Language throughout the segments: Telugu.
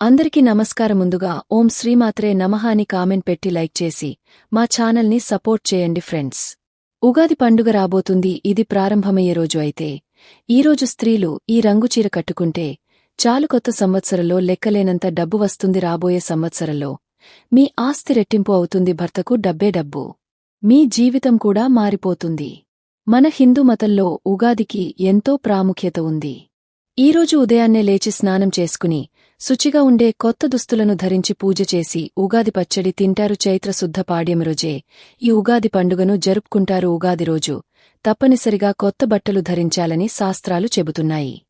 అందరికీ నమస్కారం ముందుగా ఓం శ్రీమాత్రే నమః అని కామెంట్ పెట్టి లైక్ చేసి మా ఛానల్ని సపోర్ట్ చేయండి ఫ్రెండ్స్. ఉగాది పండుగ రాబోతుంది ఇది ప్రారంభమయ్యే రోజు అయితే. ఈరోజు స్త్రీలు ఈ రంగు చీర కట్టుకుంటే చాలు కొత్త సంవత్సరంలో లెక్కలేనంత డబ్బు వస్తుంది రాబోయే సంవత్సరంలో. మీ ఆస్తి రెట్టింపు అవుతుంది భర్తకు డబ్బే డబ్బు. మీ జీవితం కూడా మారిపోతుంది. మన హిందూ మతంలో ఉగాదికి ఎంతో ప్రాముఖ్యత ఉంది. ఈరోజు ఉదయాన్నే లేచి స్నానం చేసుకుని శుచిగా ఉండే కొత్త దుస్తులను ధరించి పూజ చేసి ఉగాది పచ్చడి తింటారు చైత్ర శుద్ధ పాడ్యం రోజే. ఈ ఉగాది పండుగను జరుపుకుంటారు ఉగాది రోజు. తప్పనిసరిగా కొత్త బట్టలు ధరించాలని శాస్త్రాలు చెబుతున్నాయి.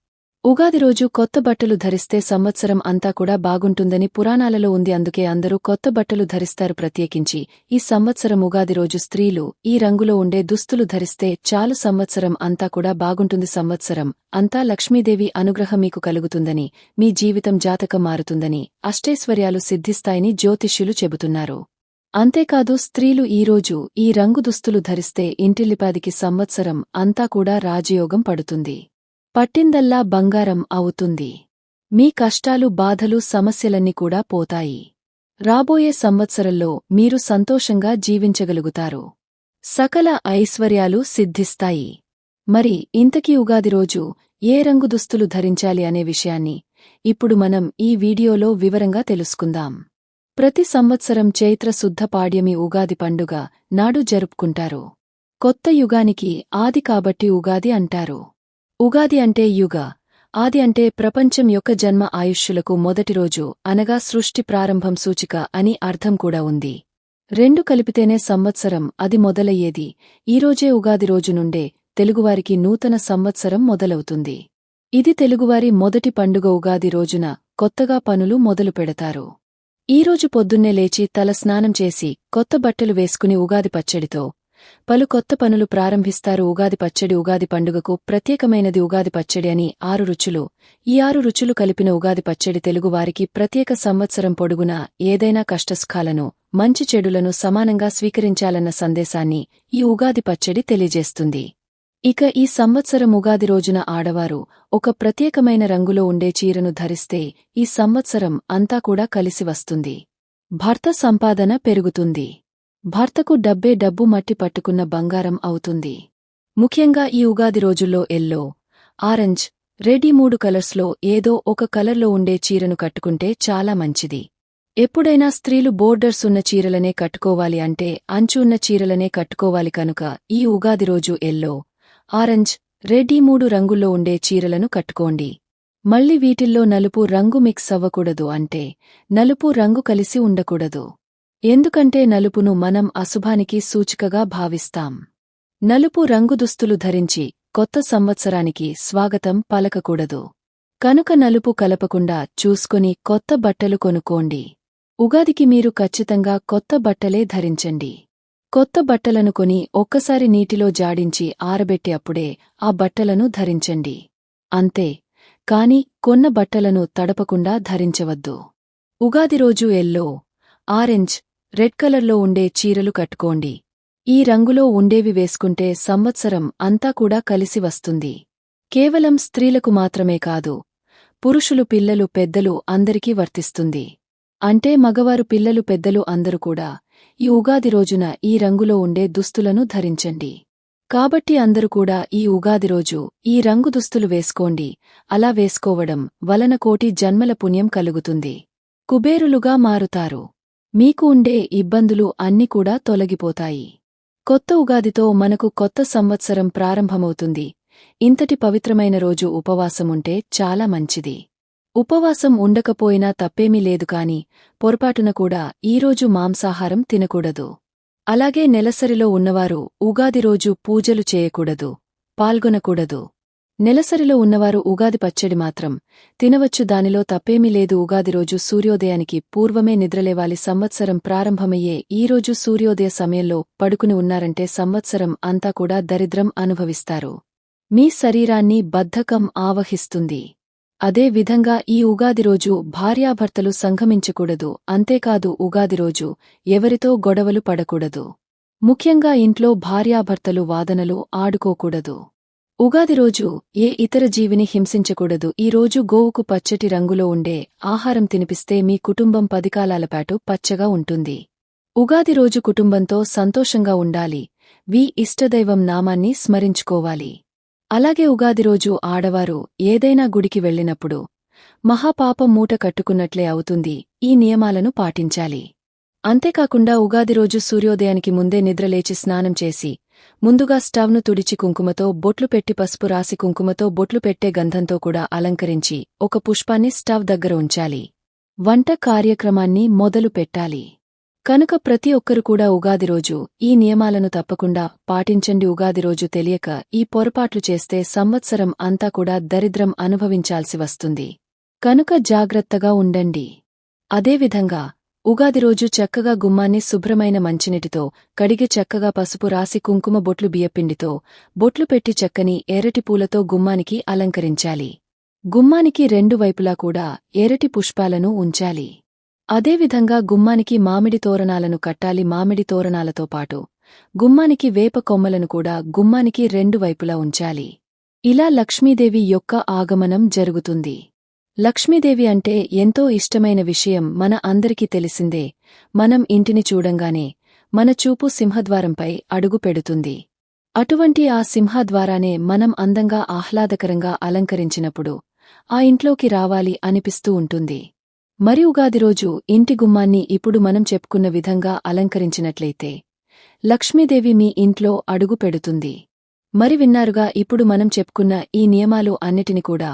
ఉగాది రోజు కొత్త బట్టలు ధరిస్తే సంవత్సరం అంతా కూడా బాగుంటుందని పురాణాలలో ఉంది. అందుకే అందరూ కొత్త బట్టలు ధరిస్తారు. ప్రత్యేకించి ఈ సంవత్సరం ఉగాది రోజు స్త్రీలు ఈ రంగులో ఉండే దుస్తులు ధరిస్తే చాలు సంవత్సరం అంతా కూడా బాగుంటుంది. సంవత్సరం అంతా లక్ష్మీదేవి అనుగ్రహం మీకు కలుగుతుందని మీ జీవితం జాతకం మారుతుందని అష్టైశ్వర్యాలు సిద్ధిస్తాయని జ్యోతిష్యులు చెబుతున్నారు. అంతేకాదు స్త్రీలు ఈరోజు ఈ రంగు దుస్తులు ధరిస్తే ఇంటిల్లిపాదికి సంవత్సరం అంతా కూడా రాజయోగం పడుతుంది. పట్టిందల్లా బంగారం అవుతుంది. మీ కష్టాలు బాధలు సమస్యలన్నీ కూడా పోతాయి. రాబోయే సంవత్సరంలో మీరు సంతోషంగా జీవించగలుగుతారు. సకల ఐశ్వర్యాలు సిద్ధిస్తాయి. మరి ఇంతకీ ఉగాది రోజు ఏ రంగు దుస్తులు ధరించాలి అనే విషయాన్ని ఇప్పుడు మనం ఈ వీడియోలో వివరంగా తెలుసుకుందాం. ప్రతి సంవత్సరం చైత్ర శుద్ధ పాడ్యమి ఉగాది పండుగ నాడు జరుపుకుంటారు. కొత్త యుగానికి ఆది కాబట్టి ఉగాది అంటారు. ఉగాది అంటే యుగ ఆది అంటే ప్రపంచం యొక్క జన్మ ఆయుష్యులకు మొదటి రోజు అనగా సృష్టి ప్రారంభం సూచిక అని అర్థం కూడా ఉంది. రెండు కలిపితేనే సంవత్సరం అది మొదలయ్యేది. ఈరోజే ఉగాది రోజు నుండే తెలుగువారికి నూతన సంవత్సరం మొదలవుతుంది. ఇది తెలుగువారి మొదటి పండుగ ఉగాది రోజున కొత్తగా పనులు మొదలు పెడతారు. ఈరోజు పొద్దున్నే లేచి తల స్నానం చేసి కొత్త బట్టలు వేసుకుని ఉగాది పచ్చడితో పలు కొత్త పనులు ప్రారంభిస్తారు. ఉగాది పచ్చడి ఉగాది పండుగకు ప్రత్యేకమైనది ఉగాది పచ్చడి అని ఆరు రుచులు. ఈ ఆరు రుచులు కలిపిన ఉగాది పచ్చడి తెలుగువారికి ప్రత్యేక సంవత్సరం పొడుగునా ఏదైనా కష్టసుఖాలను మంచి చెడులను సమానంగా స్వీకరించాలన్న సందేశాన్ని ఈ ఉగాది పచ్చడి తెలియజేస్తుంది. ఇక ఈ సంవత్సరం ఉగాది రోజున ఆడవారు ఒక ప్రత్యేకమైన రంగులో ఉండే చీరను ధరిస్తే ఈ సంవత్సరం అంతా కూడా కలిసి వస్తుంది. భర్త సంపాదన పెరుగుతుంది. భర్తకు డబ్బే డబ్బు మట్టి పట్టుకున్న బంగారం అవుతుంది. ముఖ్యంగా ఈ ఉగాది రోజుల్లో ఎల్లో ఆరెంజ్ రెడ్ ఈ మూడు కలర్స్లో ఏదో ఒక కలర్లో ఉండే చీరను కట్టుకుంటే చాలా మంచిది. ఎప్పుడైనా స్త్రీలు బోర్డర్స్ ఉన్న చీరలనే కట్టుకోవాలి అంటే అంచు ఉన్న చీరలనే కట్టుకోవాలి కనుక ఈ ఉగాది రోజు ఎల్లో ఆరెంజ్ రెడ్ ఈ మూడు రంగుల్లో ఉండే చీరలను కట్టుకోండి. మళ్ళీ వీటిల్లో నలుపు రంగు మిక్స్ అవ్వకూడదు అంటే నలుపు రంగు కలిసి ఉండకూడదు. ఎందుకంటే నలుపును మనం అశుభానికి సూచికగా భావిస్తాం. నలుపు రంగు దుస్తులు ధరించి కొత్త సంవత్సరానికి స్వాగతం పలకకూడదు. కనుక నలుపు కలపకుండా చూసుకొని కొత్త బట్టలు కొనుక్కోండి. ఉగాదికి మీరు ఖచ్చితంగా కొత్త బట్టలే ధరించండి. కొత్త బట్టలను కొని ఒక్కసారి నీటిలో జాడించి ఆరబెట్టే అప్పుడే ఆ బట్టలను ధరించండి. అంతే కాని కొన్న బట్టలను తడపకుండా ధరించవద్దు. ఉగాది రోజు ఎల్లో ఆరెంజ్ రెడ్ కలర్లో ఉండే చీరలు కట్టుకోండి. ఈ రంగులో ఉండేవి వేసుకుంటే సంవత్సరం అంతా కూడా కలిసి వస్తుంది. కేవలం స్త్రీలకు మాత్రమే కాదు పురుషులు పిల్లలు పెద్దలు అందరికీ వర్తిస్తుంది. అంటే మగవారు పిల్లలు పెద్దలు అందరూ కూడా ఈ ఉగాది రోజున ఈ రంగులో ఉండే దుస్తులను ధరించండి. కాబట్టి అందరూ కూడా ఈ ఉగాది రోజు ఈ రంగు దుస్తులు వేసుకోండి. అలా వేసుకోవడం వలన కోటి జన్మల పుణ్యం కలుగుతుంది. కుబేరులుగా మారుతారు. మీకు ఉండే ఇబ్బందులు అన్ని కూడా తొలగిపోతాయి. కొత్త ఉగాదితో మనకు కొత్త సంవత్సరం ప్రారంభమవుతుంది. ఇంతటి పవిత్రమైన రోజు ఉపవాసముంటే చాలా మంచిది. ఉపవాసం ఉండకపోయినా తప్పేమీ లేదు కాని పొరపాటున కూడా ఈరోజు మాంసాహారం తినకూడదు. అలాగే నెలసరిలో ఉన్నవారు ఉగాది రోజు పూజలు చేయకూడదు పాల్గొనకూడదు. నెలసరిలో ఉన్నవారు ఉగాది పచ్చడి మాత్రం తినవచ్చు. దానిలో తప్పేమీ లేదు. ఉగాది రోజు సూర్యోదయానికి పూర్వమే నిద్రలేవాలి. సంవత్సరం ప్రారంభమయ్యే ఈరోజు సూర్యోదయ సమయంలో పడుకుని ఉన్నారంటే సంవత్సరం అంతా కూడా దరిద్రం అనుభవిస్తారు. మీ శరీరాన్ని బద్ధకం ఆవహిస్తుంది. అదే విధంగా ఈ ఉగాది రోజు భార్యాభర్తలు సంఘమించకూడదు అంతేకాదు ఉగాది రోజు ఎవరితో గొడవలు పడకూడదు. ముఖ్యంగా ఇంట్లో భార్యాభర్తలు వాదనలు ఆడుకోకూడదు. ఉగాది రోజు ఏ ఇతర జీవిని హింసించకూడదు. ఈ రోజు గోవుకు పచ్చటి రంగులో ఉండే ఆహారం తినిపిస్తే మీ కుటుంబం పదికాలాలపాటు పచ్చగా ఉంటుంది. ఉగాది రోజు కుటుంబంతో సంతోషంగా ఉండాలి. వి ఇష్టదైవం నామాన్ని స్మరించుకోవాలి. అలాగే ఉగాది రోజు ఆడవారు ఏదైనా గుడికి వెళ్ళినప్పుడు మహాపాపం మూట కట్టుకున్నట్లే అవుతుంది. ఈ నియమాలను పాటించాలి. అంతేకాకుండా ఉగాది రోజు సూర్యోదయానికి ముందే నిద్రలేచి స్నానం చేసి ముందుగా స్టవ్ను తుడిచి కుంకుమతో బొట్లు పెట్టి పసుపు రాసి కుంకుమతో బొట్లు పెట్టే గంధంతో కూడా అలంకరించి ఒక పుష్పాన్ని స్టవ్ దగ్గర ఉంచాలి. వంట కార్యక్రమాన్ని మొదలు పెట్టాలి. కనుక ప్రతి ఒక్కరు కూడా ఉగాది రోజు ఈ నియమాలను తప్పకుండా పాటించండి. ఉగాది రోజు తెలియక ఈ పొరపాట్లు చేస్తే సంవత్సరం అంతా కూడా దరిద్రం అనుభవించాల్సి వస్తుంది. కనుక జాగ్రత్తగా ఉండండి. అదేవిధంగా ఉగాది రోజు చక్కగా గుమ్మాన్ని శుభ్రమైన మంచినీటితో కడిగి చక్కగా పసుపు రాసి కుంకుమ బొట్లు బియ్యపిండితో బొట్లు పెట్టి చక్కని ఎర్రటి పూలతో గుమ్మానికి అలంకరించాలి. గుమ్మానికి రెండు వైపులా కూడా ఎర్రటి పుష్పాలను ఉంచాలి. అదేవిధంగా గుమ్మానికి మామిడి తోరణాలను కట్టాలి మామిడి తోరణాలతో పాటు. గుమ్మానికి వేప కొమ్మలను కూడా గుమ్మానికి రెండు వైపులా ఉంచాలి. ఇలా లక్ష్మీదేవి యొక్క ఆగమనం జరుగుతుంది. లక్ష్మీదేవి అంటే ఎంతో ఇష్టమైన విషయం మన అందరికీ తెలిసిందే. మనం ఇంటిని చూడంగానే మన చూపు సింహద్వారంపై అడుగు పెడుతుంది. అటువంటి ఆ సింహద్వారానే మనం అందంగా ఆహ్లాదకరంగా అలంకరించినప్పుడు ఆ ఇంట్లోకి రావాలి అనిపిస్తూ ఉంటుంది. మరి ఉగాది రోజు ఇంటి గుమ్మాన్ని ఇప్పుడు మనం చెప్పుకున్న విధంగా అలంకరించినట్లయితే లక్ష్మీదేవి మీ ఇంట్లో అడుగు పెడుతుంది. మరి విన్నారుగా ఇప్పుడు మనం చెప్పుకున్న ఈ నియమాలు అన్నిటిని కూడా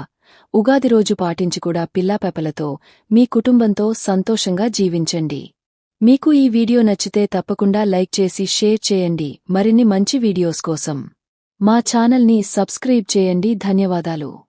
ఉగాది రోజు పాటించి కూడా పిల్లాపెపలతో మీ కుటుంబంతో సంతోషంగా జీవించండి. మీకు ఈ వీడియో నచ్చితే తప్పకుండా లైక్ చేసి షేర్ చేయండి. మరిన్ని మంచి వీడియోస్ కోసం మా ఛానల్ని సబ్స్క్రైబ్ చేయండి. ధన్యవాదాలు.